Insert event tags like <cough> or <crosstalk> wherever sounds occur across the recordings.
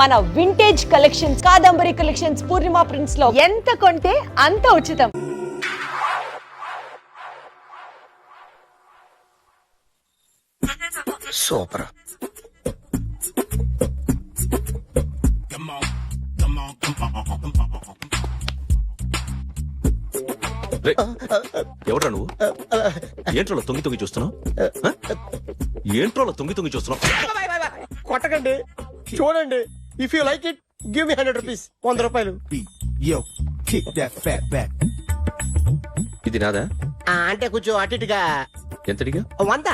మన vintage collections Kadambari collections Purnima ప్రింట్స్లో ఎంత కొంటే అంత ఉచితం. సూపర్ రేయ్, ఎవడ్రా నువ్వు? ఏంట్రోలో తొంగి తొంగి చూస్తున్నావు? ఏంట్రోలో తొంగి తొంగి చూస్తున్నావు? కొట్టకండి. చూడండి. If you like it give me hundred rupees వంద రూపాయలు. Yo, kick that fat back. ఇది నాదా? ఆ, అంటే కొంచెం అటు ఇటుగా. ఎంతడిగా వంద.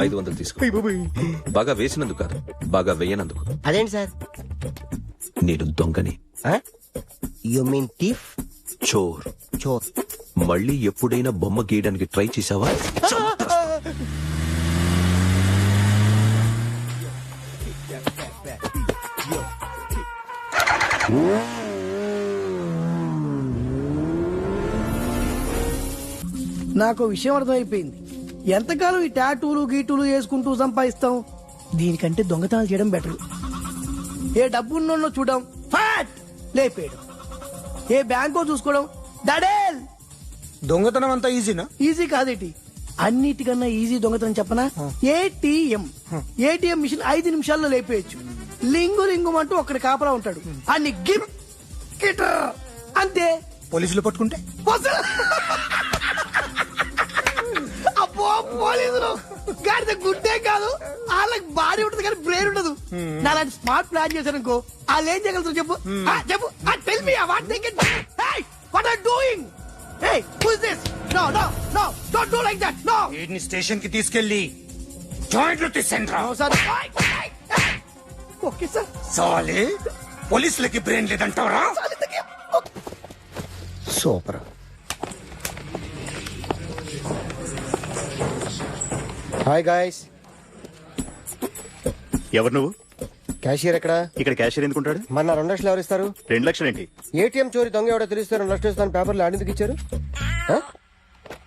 ఐదు వందలు తీసుకో. బాగా వేసినందుకు కాదు బాగా వేయనందుకు. అదేంటి సార్? నేను దొంగని. యు మీన్ టీఫ్ చోర్. చోర్. మళ్ళీ ఎప్పుడైనా బొమ్మ గీయడానికి ట్రై చేసావా? <laughs> నాకు విషయం అర్థమైపోయింది. ఎంతకాలం ఈ టాటూలు గీటూలు వేసుకుంటూ సంపాదిస్తాం? దీనికంటే దొంగతనాలు చేయడం బెటర్. ఏ డబ్బు ఉన్నోన్నో చూడడం ఫాట్! లేపేయడం. ఏ బ్యాంకో చూసుకోవడం దడేల్! దొంగతనం అంతా ఈజీనా? ఈజీ కాదేటి? అన్నిటికన్నా ఈజీ దొంగతనం చెప్పనా? ఏటీఎం. ఏటీఎం మిషన్ ఐదు నిమిషాల్లో లేపేయచ్చు. లింగు లింగు అంటూ ఒకటి కాపలా ఉంటాడు. అన్ని గిమ్ గిటర్ అంతే. పోలీసులు పట్టుకుంటే. అబ్బో పోలీసులు. గాడిద గుడ్డే కాదు. వాళ్ళకి బాడీ ఉంటుంది కానీ బ్రెయిన్ ఉండదు. నా అలాంటి స్మార్ట్ ప్లాన్ చేశాను అనుకో వాళ్ళు ఏం చేయగలుగుతారు చెప్పు? ఆ, చెప్పు. Tell me what they can what are doing hey who is this no no no don't do like that no స్టేషన్కి తీసుకెళ్ళి జాయింట్లు తీసండి రా. నో సార్ ఓకే సార్ సాలే పోలీసులకి బ్రెయిన్ లేదంటావరా సూపర్ హాయ్ గాయస్ ఎవరు నువ్వు క్యాషియర్ ఎక్కడ ఇక్కడ క్యాషియర్ ఎందుకుంటాడు మన రెండు లక్షలు ఎవరు ఇస్తారు రెండు లక్షలు ఏంటి ఏటీఎం చోరీ దొంగ ఎవడో తెలిస్తే రెండు లక్షలు ఇస్తాను పేపర్లు ఆడిందుకు ఇచ్చారు ఆ?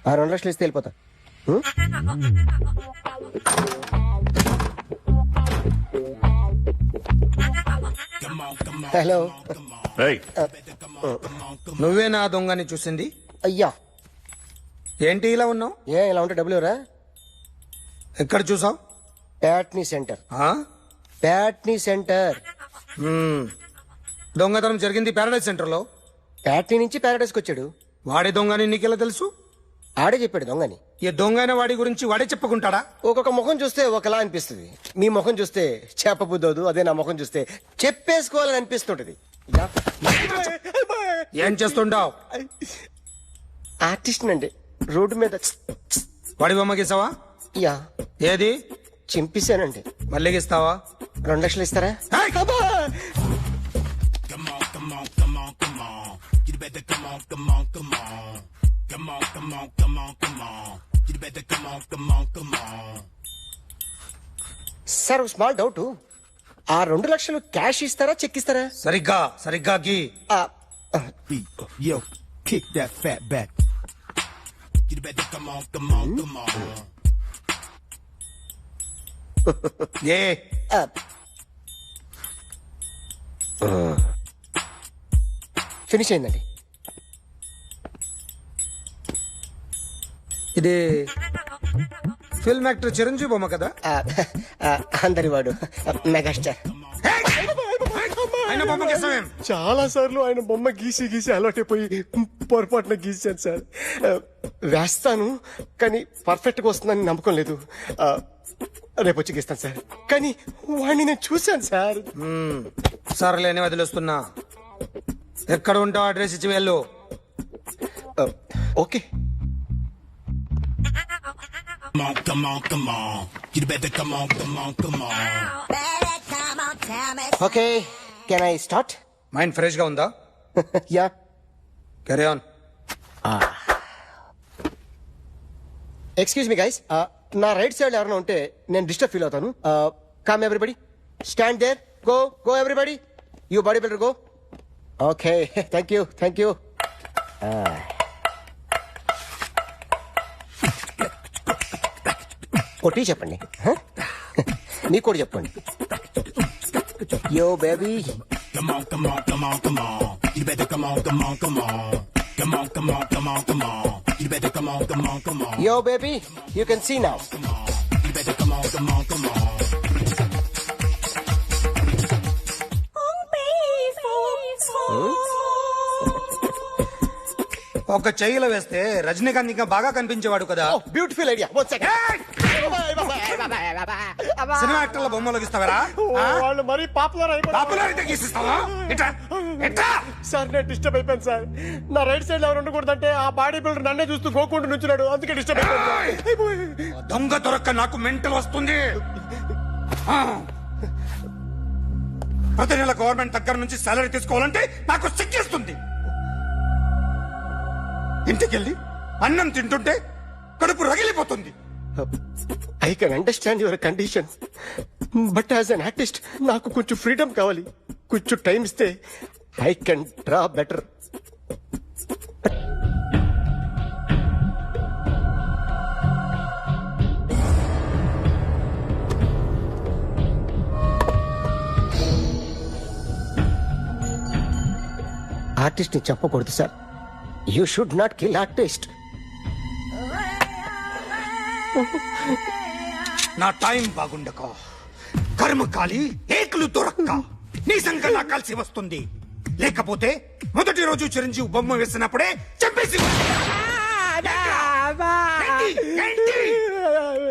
ఆ రెండు లక్షలు ఇస్తే వెళ్ళిపోతా హలో ఏయ్, నువ్వే నా దొంగని చూసింది? అయ్యా. ఏంటి ఇలా ఉన్నావు? ఏ ఇలా ఉంటే డబ్బులు ఎవరా? ఎక్కడ చూసావు? ప్యాట్నీ సెంటర్. ప్యాట్నీ సెంటర్. దొంగతనం జరిగింది పారాడైజ్ సెంటర్లో ప్యాట్నీ నుంచి ప్యారడైస్కి వచ్చాడు. వాడే దొంగని నీకెలా తెలుసు? ఆడే చెప్పాడు దొంగని. ఈ దొంగైన వాడి గురించి వాడే చెప్పుకుంటాడా? ఒక్కొక్క ముఖం చూస్తే ఒకలా అనిపిస్తుంది. మీ ముఖం చూస్తే చేప బుద్దోదు అదే నా ముఖం చూస్తే చెప్పేసుకోవాలని అనిపిస్తుంటది. యా. ఏం చేస్తుండావు? ఆర్టిస్ట్ అండి రోడ్డు మీద వాడి బొమ్మ గీసావా? యా. ఏది? చింపేశానండి. మళ్ళీ గీస్తావా? రెండు లక్షలు ఇస్తారా? ఏయ్! సార్ ఒక స్మాల్ డౌట్ ఆ రెండు లక్షలు క్యాష్ ఇస్తారా చెక్ ఇస్తారా? సరిగ్గా సరిగ్గా గీ. ఆ, Yo, kick that fat back. <laughs> ఏ. ఆ. ఫినిష్ అయిందండి. ఇది ఫిల్మ్ యాక్టర్ చిరంజీవి బొమ్మ కదా? అందరి వాడు మెగాస్టార్. ఆయన బొమ్మ చాలా సార్లు ఆయన బొమ్మ గీసి గీసి అలవాటైపోయి పొరపాటున గీసాను సార్. వేస్తాను కానీ పర్ఫెక్ట్గా వస్తుందని నమ్మకం లేదు. రేపు వచ్చి గీస్తాను సార్. కానీ వాడిని నేను చూశాను సార్. సర్లేని వదిలేస్తున్నా. ఎక్కడ ఉంటావు అడ్రస్ ఇచ్చి వెళ్ళు. ఆ, okay okay can I start mind ఫ్రెష్గా ఉందా yeah carry on excuse me guys నా రైట్ సైడ్ ఎవరైనా ఉంటే నేను డిస్టర్బ్ ఫీల్ అవుతాను. Come everybody stand there go go everybody you body builder go okay thank you thank you కొట్టి చెప్పండి మీ కూడా చెప్పండి yo baby yo baby you can see now ఒక చెయ్యిలో వేస్తే రజనీకాంత్ ఇంకా బాగా కనిపించేవాడు కదా బ్యూటిఫుల్ ఐడియా సెకండ్ సినిమా యాక్టర్ల బొమ్మలు గీస్తావరా వాళ్ళు మరీ పాపులర్ అయిపోయి పాపులారిటీ గీసిస్తావా ఇట్రా ఇట్రా. సార్ నేను డిస్టర్బ్ అయిపోయాను సార్. నా రైట్ సైడ్ ఎవరు ఉండకూడదంటే ఆ బాడీ బిల్డర్ నన్నే చూస్తూ గోకుంటూ నుంచున్నాడు. అందుకే డిస్టర్బ్ అయిపోయింది దొంగ దొరక్క నాకు మెంటల్ వస్తుంది. ప్రతి నెల గవర్నమెంట్ దగ్గర నుంచి సాలరీ తీసుకోవాలంటే నాకు సిగ్గేస్తుంది ఇంటికెళ్ళి అన్నం తింటుంటే కడుపు రగిలిపోతుంది. I can understand your condition but as an artist నాకు కొంచెం ఫ్రీడమ్ కావాలి. కొంచెం టైం ఇస్తే ఐ కెన్ డ్రా బెటర్ ఆర్టిస్ట్ని చెప్పకూడదు sir you should not kill artist నా టైం బాగుండక కర్మకాలి ఏకులు దొరక్క నీ సంఘం నాకు కలిసి వస్తుంది లేకపోతే మొదటి రోజు చిరంజీవి బొమ్మ వేసినప్పుడే చంపేసి ఏంటి? ఏంటి?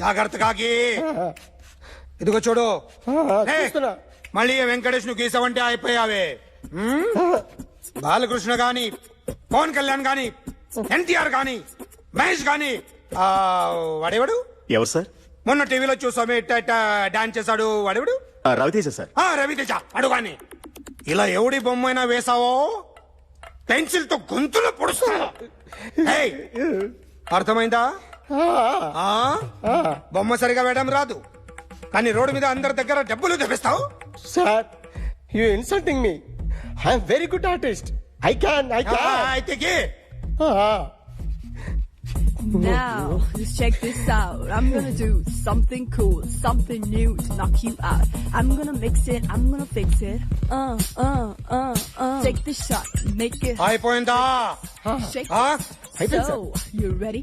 జాగ్రత్తగా గీ ఇదిగో చూడు. మళ్ళీ వెంకటేష్ను గీసావంటే అయిపోయావే? బాలకృష్ణ గాని పవన్ కళ్యాణ్ గాని ఎన్టీఆర్ గాని మహేష్ గాని వాడేవాడు? ఎవరు సార్? మొన్న టీవీలో చూసామే ఇట్ట ఇట్ట డాన్స్ చేశాడు. వాడేవాడు? రవితేజ సార్. ఆ రవితేజ. అడుగాని ఇలా ఎవడి బొమ్మైనా వేసావో పెన్సిల్తో గొంతులో పొడుస్తా ఏయ్, అర్థమైందా? ఆ? బొమ్మ సరిగా వేయడం రాదు కానీ రోడ్డు మీద అందరి దగ్గర డబ్బులు తెప్పిస్తావు sir you insulting me I'm very good artist I can I can అయితే. Now, just check this out. I'm gonna do something cool, something new to knock you out. I'm gonna mix it, I'm gonna fix it. Uh, uh, uh, uh. Take the shot, make it అయిపోయిందా shake. ఆ? అయిపోయింది So, you ready?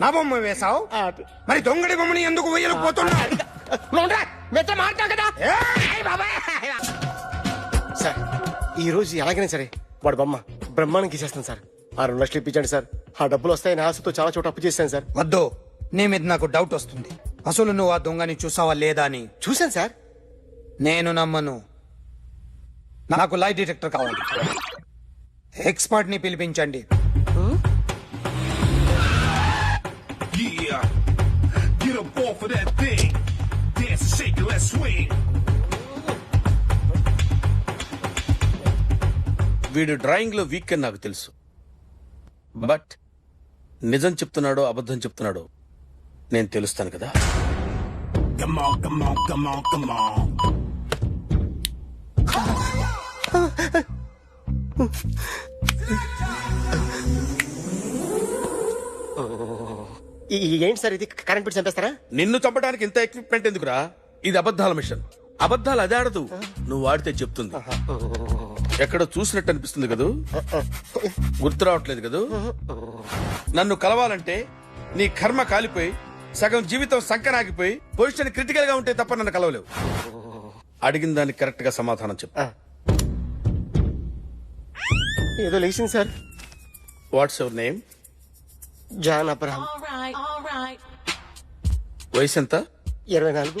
నా బొమ్మ వేసావు ఆ, మరి దొంగడి బొమ్మని ఎందుకు మాట్లాడు కదా. సార్ ఈ రోజు ఎలాగైనా సరే వాడు బొమ్మ బ్రహ్మాండం గీసేస్తాను సార్. ఆ రెండు లక్షలు ఇప్పించండి సార్. ఆ డబ్బులు వస్తాయని ఆశతో చాలా చోట అప్పు చేశాను సార్. వద్దు. నీ మీద నాకు డౌట్ వస్తుంది. అసలు నువ్వు ఆ దొంగని చూసావా లేదా అని? చూశాను సార్. నేను నమ్మను. నాకు లై డిటెక్టర్ కావాలి. ఎక్స్పర్ట్ని పిలిపించండి. Swing. వీడు డ్రాయింగ్లో వీక్ అని నాకు తెలుసు. బట్ నిజం చెప్తున్నాడో అబద్ధం చెప్తున్నాడో నేను తెలుస్తాను కదా. Come on, come on, come on, come on. ఈ ఈ ఏంటి సార్ ఇది? కరెంట్ బిల్ చంపేస్తారా? నిన్ను చంపడానికి ఇంత ఎక్విప్మెంట్ ఎందుకురా? ఇది అబద్ధాల మిషన్. అబద్ధాలు అది ఆడదు. నువ్వు వాడితే చెప్తుంది. ఎక్కడో చూసినట్టు అనిపిస్తుంది కదూ? గుర్తు రావట్లేదు కదూ? నన్ను కలవాలంటే నీ కర్మ కాలిపోయి సగం జీవితం సంకనాగిపోయి పొజిషన్ క్రిటికల్గా ఉంటే తప్ప నన్ను కలవలేవు. అడిగిన దానికి కరెక్ట్గా సమాధానం చెప్పు. ఏదో లేచింది sir. What's your name? John Abraham. వయసు ఎంత ఇరవై నాలుగు.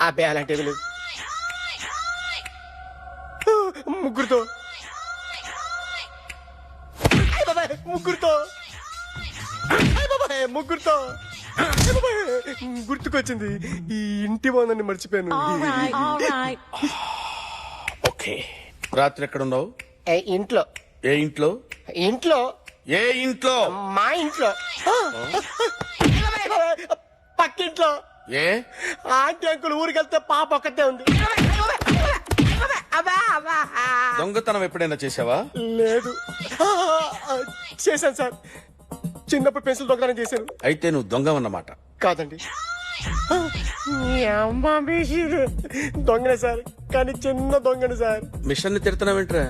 అబ్బాయి అలాంటివి లేవు ముగ్గురుతో. ముగ్గురుతో. ముగ్గురుతో. గుర్తుకొచ్చింది. ఈ ఇంటి బాగుందని మర్చిపోయాను. ఓకే. రాత్రి ఎక్కడ ఉన్నావు ఏ, ఇంట్లో. ఏ ఇంట్లో? ఇంట్లో. ఏ ఇంట్లో? మా ఇంట్లో. పక్కింట్లో. ఏ? ఆంటీ అంకుల్ ఊరికి వెళ్తే పాప ఒక్కతే ఉంది దొంగతనం ఎప్పుడైనా చేసావా లేదు. చేశాను సార్. చిన్నప్పుడు పెన్సిల్ దొంగతనం చేశాను. అయితే నువ్వు దొంగ అన్నమాట కాదండి. దొంగనే సార్. కానీ చిన్న దొంగనే సార్. మిషన్ని తిడుతున్నావేంట్రా?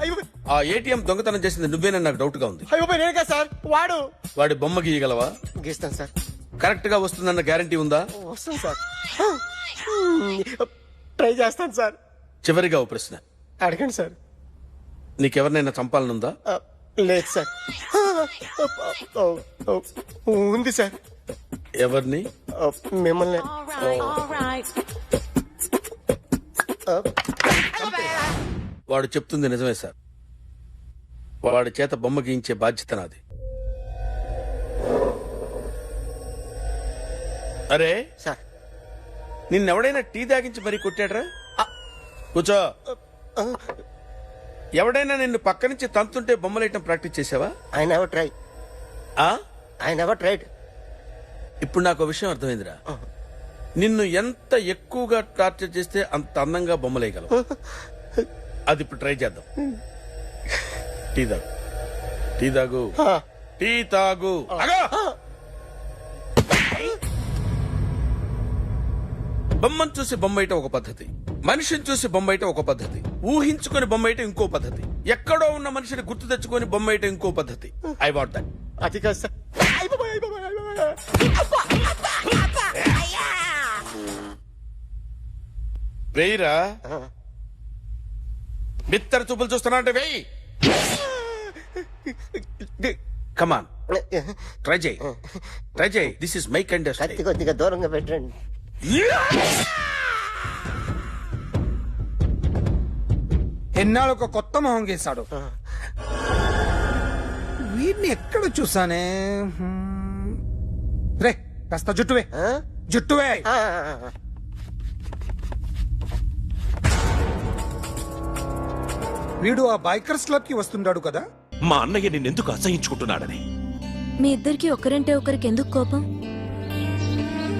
అయ్యో. ఆ ఏటీఎం దొంగతనం చేసింది నువ్వేనని నాకు డౌట్గా ఉంది. అయ్యో నేను కదా సార్. వాడు. వాడి బొమ్మ గీయగలవా? గీస్తాను సార్. కరెక్ట్గా వస్తుందన్న గ్యారంటీ ఉందా? వస్తాను సార్. ట్రై చేస్తాను సార్. చివరిగా ఓ ప్రశ్న. అడగండి సార్. నీకెవరినైనా చంపాలనుందా? లేదు సార్. ఉంది సార్. ఎవరిని? మిమ్మల్ని. వాడు చెప్తుంది నిజమే సార్. వాడి చేత బొమ్మ గీయించే బాధ్యత నాది. అరే. సార్. నిన్నెవడైనా టీ తాగించి మరీ కొట్టాడ్రా? కూర్చో. ఎవడైనా నిన్ను పక్క నుంచి తంతుంటే బొమ్మలేయటం ప్రాక్టీస్ చేసావా నెవర్ ట్రై ఆ? ఐ నెవర్ ట్రైడ్ ఇప్పుడు నాకు విషయం అర్థమైందిరా. నిన్ను ఎంత ఎక్కువగా టార్చర్ చేస్తే అంత అందంగా బొమ్మలేయగలవు అది ఇప్పుడు ట్రై చేద్దాం. టీ తాగు. టీ తాగు. టీ తాగు. బొమ్మను చూసి బొమ్మయటం ఒక పద్ధతి. మనిషిని చూసి బొమ్మయటం ఒక పద్ధతి. ఊహించుకొని బొమ్మయటం ఇంకో పద్ధతి. ఎక్కడో ఉన్న మనిషిని గుర్తు తెచ్చుకొని బొమ్మయటం ఇంకో పద్ధతి. ఐ వాంట్ దట్ అది కాదు సార్. వేయిరా? బిత్తర చూపులు చూస్తున్నా అంటే వేయి. కమాన్ ట్రై చేయి. ట్రై చేయి. దిస్ ఇస్ మై కైండ్ కత్తి కొద్దిగా దూరంగా పెట్టండి. ఎన్నాళ్ళు ఒక కొత్త మొహం గీశాడు. వీడిని ఎక్కడ చూసానే. రే కాస్త జుట్టువే. ఆ? జుట్టువే. వీడు ఆ బైకర్స్ క్లబ్కి వస్తుంటాడు కదా? మా అన్నయ్య నిన్నెందుకు అసహించుకుంటున్నాడని? మీ ఇద్దరికి ఒకరంటే ఒకరికి ఎందుకు కోపం?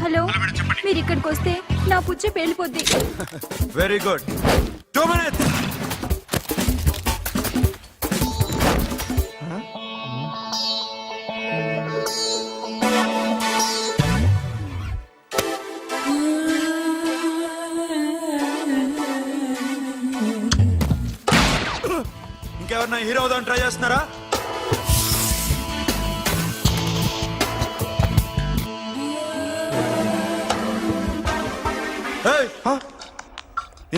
హలో మీరు ఇక్కడికి వస్తే నా పుచ్చ పేలిపోద్ది వెరీ గుడ్ టూ మినిట్స్ ఇంకెవరన్నా హీరో అవుదాం ట్రై చేస్తున్నారా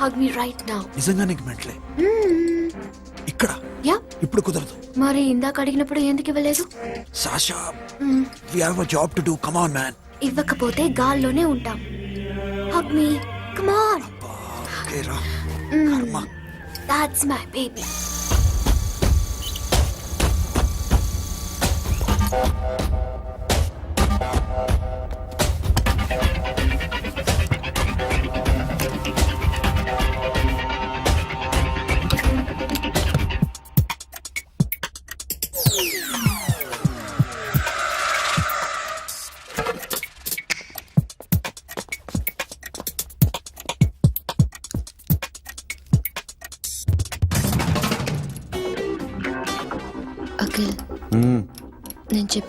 హగ్ మీ రైట్ నౌ నిజంగా నీకు మెంటలే. ఇక్కడ. యా ఇప్పుడు కుదరదు. మరి ఇందాక అడిగినప్పుడు ఎందుకు ఇవ్వలేదు? Sasha we have a job to do come on man ఇవ్వకపోతే గాల్లోనే ఉంటాం. Hug me come on okay రా. కర్మ. That's my baby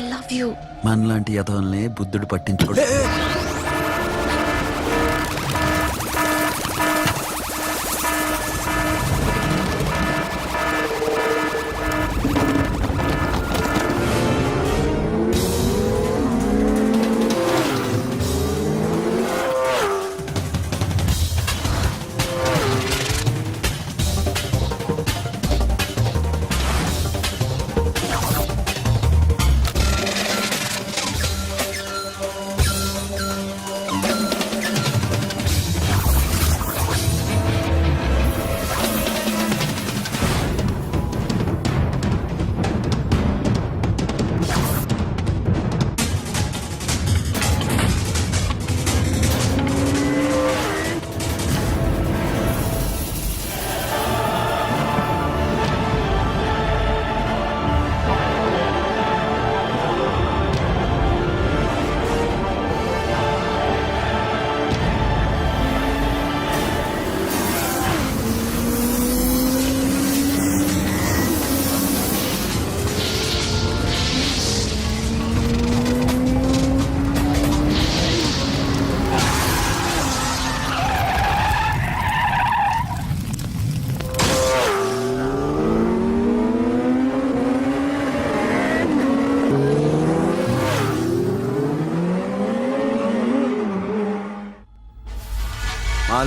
I love you మనలాంటి యథవల్ని బుద్ధుడు పట్టించుకోడు.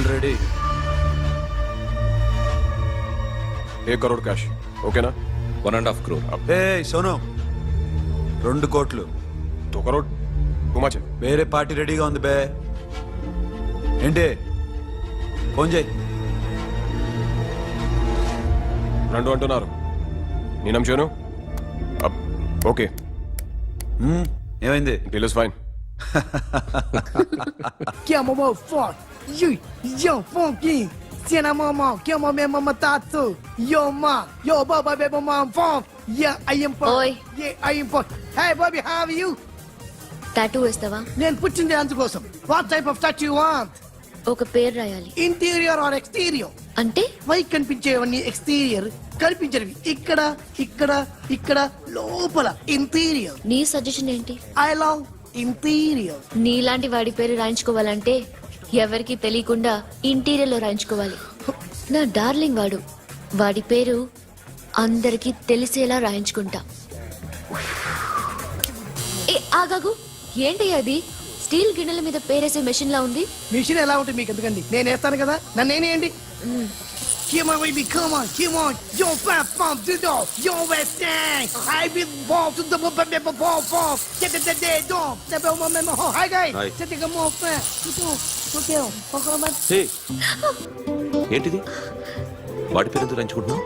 ఆల్రెడీ ఏ కరోడ్ క్యాష్ ఓకేనా one and half crore a Sonu రెండు కోట్లు. దో కరోడ్ గుమాచే వేరే పార్టీ రెడీగా ఉంది బే. ఏంటి? ఫోన్ చేయి. రెండు అంటున్నారు. నేనం అబ్, ఓకే ఏమైంది? Deal is fine Que é mamão forte. Yo, funky. Cena mamão, que é mamãe mamãe tatu. Yo, ma, yo, baba, baby, mom, funk. Yeah, I am for. Oi. Yeah, I am for. Hey, Bobby, how are you? Tattoo వేస్తావా నేను పుట్టింది అందుకోసం what type of touch you want ఒక పేరు రాయాలి interior or exterior అంటే పై కనిపించేవన్నీ exterior కనిపించేవి ఇక్కడ ఇక్కడ ఇక్కడ లోపల ఇంటీరియర్ నీ సజెషన్ ఏంటి ఐ లవ్ ఇంటీరియర్ నీలాంటి వాడి పేరు రాయించుకోవాలంటే ఎవరికి తెలియకుండా ఇంటీరియర్లో రాయించుకోవాలి. నా డార్లింగ్ వాడు. వాడి పేరు అందరికి తెలిసేలా రాయించుకుంటా. ఏ ఆగాగు. ఏంటి అది స్టీల్ గిన్నెల మీద పేరేసే మెషిన్ లా ఉంది? మిషన్ ఎలా ఉంటుంది మీకు ఎందుకండి? నేను వేస్తాను కదా. నన్ను నేనేయండి Come on, baby, come on, come on. Yo, fat pump, do do. Yo, West End. I be ball to the ball, ball, ball, ball. Get the dead, dog. The bell, my memo. Hi, guys. Hi. Set the more fat. Okay, okay, man. హే ఏంటిది వాడి పేరు ఎందుకు రంచుకుంటున్నావు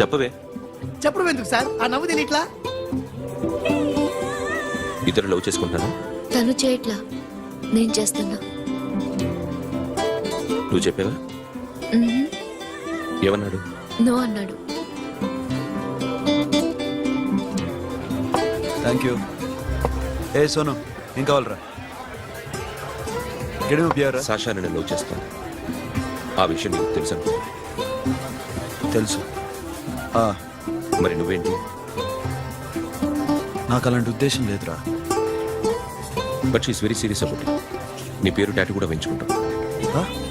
చెప్పవే చెప్పడం ఎందుకు sir ఆ నవ్వు తెలియట్లా ఇద్దరు లవ్ చేసుకుంటాను తను చేయట్లా నేను చేస్తున్నా నువ్వు చెప్పావా. ఏమన్నాడు? నో అన్నాడు. థ్యాంక్ యూ ఏ సోను ఏం కావాలరా? కెడమ బియారా సాషా నేను లవ్ చేస్తాను. ఆ విషయం నీకు తెలుసు తెలుసు. ఆ, మరి నువ్వేంటి? నాకు అలాంటి ఉద్దేశం లేదురా. But she's very serious about నీ పేరు టాటూ కూడా వేయించుకుంటాం. ఆ?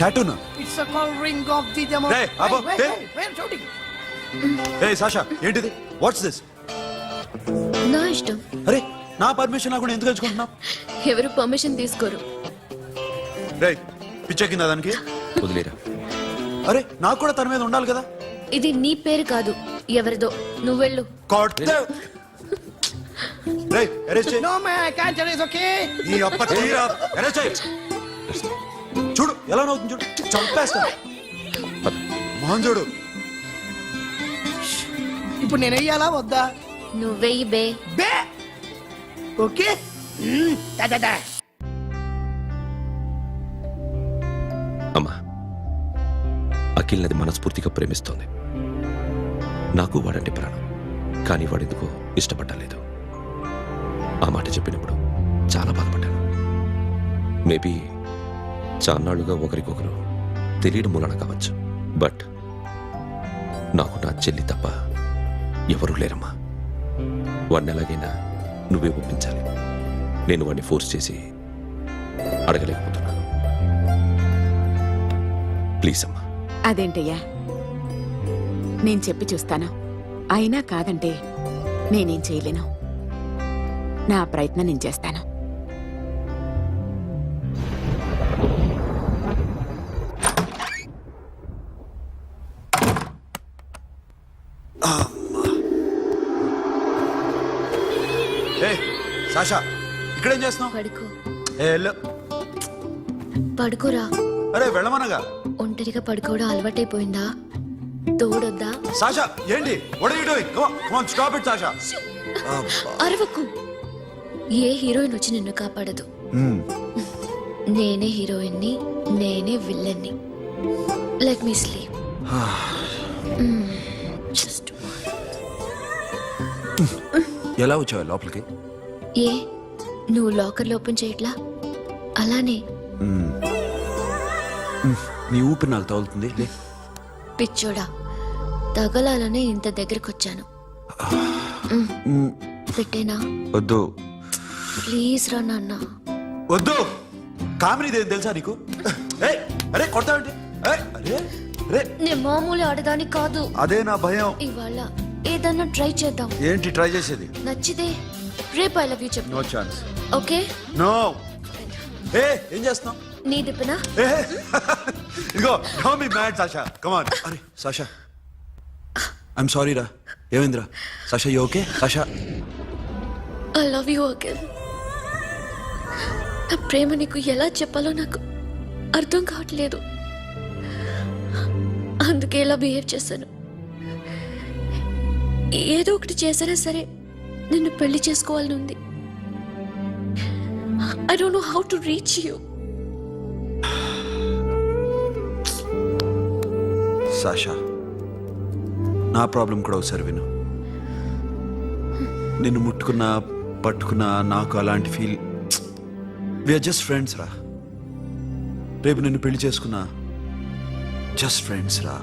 టాటూనా it's a call ring of the demo Hey, Abba, hey. ఏ సాషా ఏంటిది? వాట్స్ దిస్ నా ఇష్టం. అరే నా పర్మిషన్ లేకుండా ఎందుకు ఎంచుకుంటున్నావు? ఎవరు పర్మిషన్ తీసుకోరు. రే పిచ్చెక్కిందా దానికి. వదిలేరా. అరే నాకు కూడా తన మీద ఉండాలి కదా? ఇది నీ పేరు కాదు ఎవరిదో. నువ్వు వెళ్ళు. కొడితే రే అరెస్ట్ చేయి. No man I can't it's okay ఈ అప్ప తీరా. అరెస్ట్ చేయి. చూడు ఎలా నవ్వుతుంది చూడు. చంపేస్తా. మోహన్ చూడు. ఇప్పుడు నేను వెయ్యాలా? వద్దా? నువ్వెయ్యి బే. బే! ఓకే. అమ్మా అఖిల్ నది మనస్ఫూర్తిగా ప్రేమిస్తోంది. నాకు వాడంటే ప్రాణం కానీ వాడెందుకో ఇష్టపడలేదు ఆ మాట చెప్పినప్పుడు చాలా బాధపడ్డాను. మేబీ చాన్నాళ్ళుగా ఒకరికొకరు తెలియడం మూలన కావచ్చు. బట్ నాకు నా చెల్లి తప్ప ఎవరూ లేరమ్మా. వాడిని ఎలాగైనా నువ్వే ఒప్పించాలి. నేను వాడిని ఫోర్స్ చేసి అడగలేకపోతున్నాను. ప్లీజ్ అమ్మా. అదేంటయ్యా? నేను చెప్పి చూస్తాను. అయినా కాదంటే నేనేం చేయలేను. నా ప్రయత్నం నేను చేస్తాను. సాషా ఇక్కడేం చేస్తున్నావు? పడుకో. ఏ వెళ్ళు. పడుకోరా. అరే వెళ్ళమనగా. ఒంటరిగా పడుకోవడం అలవాటైపోయిందా? తోడొద్దా? సాషా ఏంటి? సాషా అరవకు. ఏ హీరోయిన్ వచ్చి నిన్ను కాపాడదు? నేనే హీరోయిన్ని నేనే విల్లన్ని. లెట్ మీ స్లీప్ జస్ట్ ఎలా వచ్చావు లోపలికి? ఏ నువ్వు లాకర్లో ఓపెన్ చేయట్లా? అలానే. నీ ఊపిరి నాకు తగులుతుంది పిచ్చోడా తగలాలనే ఇంత దగ్గరకొచ్చాను. పెట్టేనా? వద్దు. ప్లీజ్ రా నాన్న. వద్దు. కామెడీ తెలుసా నీకు? అరే కొడతావంటి? నేను మామూలు ఆడదాని కాదు. అదే నా భయం. ఇవాళ ఏదన్నా ట్రై చేద్దాం. ఏంటి ట్రై చేసేది? నచ్చితే రేపు ఐ లవ్ యూ చెప్పు నో ఛాన్స్ ఓకే నో ఏ ఏం చేస్తున్నావు? నీ దిప్పునా ఏ. ఇదిగో do me mad Sasha come on అరే సాషా ఐఎమ్ సారీ రా. ఏమైందిరా? Sasha you okay Sasha I love you again నా ప్రేమ నీకు ఎలా చెప్పాలో నాకు అర్థం కావట్లేదు. అందుకే ఇలా బిహేవ్ చేశాను. ఏదో ఒకటి చేసినా సరే. నిన్ను పెళ్ళి చేసుకోవాలని ఉంది. I don't know how to reach you Sasha నా ప్రాబ్లం కూడా ఒకసారి విను. నిన్ను ముట్టుకున్నా పట్టుకున్నా నాకు అలాంటి ఫీల్ విఆర్ జస్ట్ ఫ్రెండ్స్ రా. రేపు నిన్ను పెళ్ళి చేసుకున్నా జస్ట్ ఫ్రెండ్స్ రా.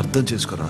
అర్థం చేసుకోరా?